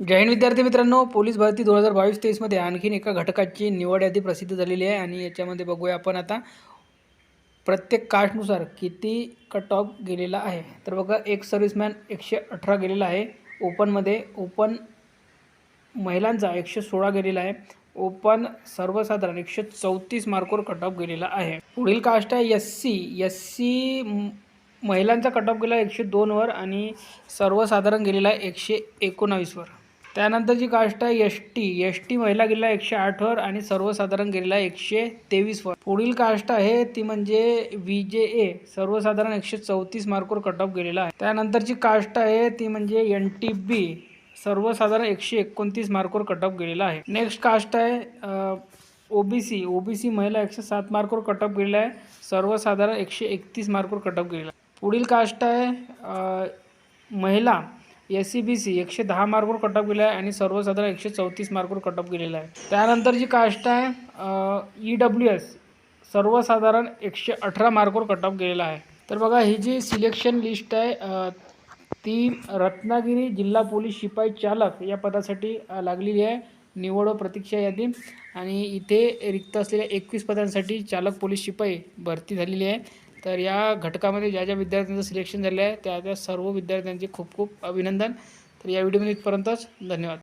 जय हिंद विद्यार्थी मित्रांनो पोलीस भरती दोन हजार बावीस तेवीसमध्ये आणखीन एका घटकाची निवड यादी प्रसिद्ध झालेली आहे आणि याच्यामध्ये बघूया आपण आता प्रत्येक कास्टनुसार किती कट ऑफ गेलेला आहे. तर बघा एक सर्व्हिसमॅन एकशे अठरा गेलेला आहे. ओपनमध्ये ओपन महिलांचा एकशे सोळा गेलेला आहे. ओपन सर्वसाधारण एकशे चौतीस मार्कवर कट ऑफ गेलेला आहे. पुढील कास्ट आहे एस सी एस सी महिलांचा कट ऑफ गेला एकशे दोनवर आणि सर्वसाधारण गेलेला आहे एकशे एकोणावीसवर त्यानंतरची कास्ट आहे एस टी एस टी महिला गेलेला एकशे आठवर आणि सर्वसाधारण गेलेला एकशे तेवीसवर पुढील कास्ट आहे ती म्हणजे व्ही जे ए. सर्वसाधारण एकशे चौतीस मार्कवर कट ऑफ गेलेला आहे. त्यानंतरची कास्ट आहे ती म्हणजे एन टी बी. सर्वसाधारण एकशे एकोणतीस मार्कवर कट ऑफ गेलेला आहे. नेक्स्ट कास्ट आहे ओबीसी ओबीसी महिला एकशे सात मार्कवर कट ऑफ गेलेला आहे. सर्वसाधारण एकशे एकतीस मार्कवर कट ऑफ गेलेला आहे. पुढील कास्ट आहे महिला. एस सी बी सी एकशे दहा मार्कवर कटअप ऑफ गेला आहे आणि सर्वसाधारण एकशे चौतीस मार्कवर कटअप ऑफ गेलेला आहे. त्यानंतर जी कास्ट आहे ई डब्ल्यू एस सर्वसाधारण एकशे अठरा मार्कवर कटअप गेलेला आहे. तर बघा ही जी सिलेक्शन लिस्ट आहे ती रत्नागिरी जिल्हा पोलीस शिपाई चालक या पदासाठी लागलेली आहे. निवड व प्रतीक्षा यादी. आणि इथे रिक्त असलेल्या एकवीस पदांसाठी चालक पोलीस शिपाई भरती झालेली आहे. तर या घटकामध्ये ज्या ज्या विद्यार्थ्यांचं सिलेक्शन झालं आहे त्या त्या सर्व विद्यार्थ्यांचे खूप खूप अभिनंदन. तर या व्हिडिओमध्ये इथपर्यंतच धन्यवाद.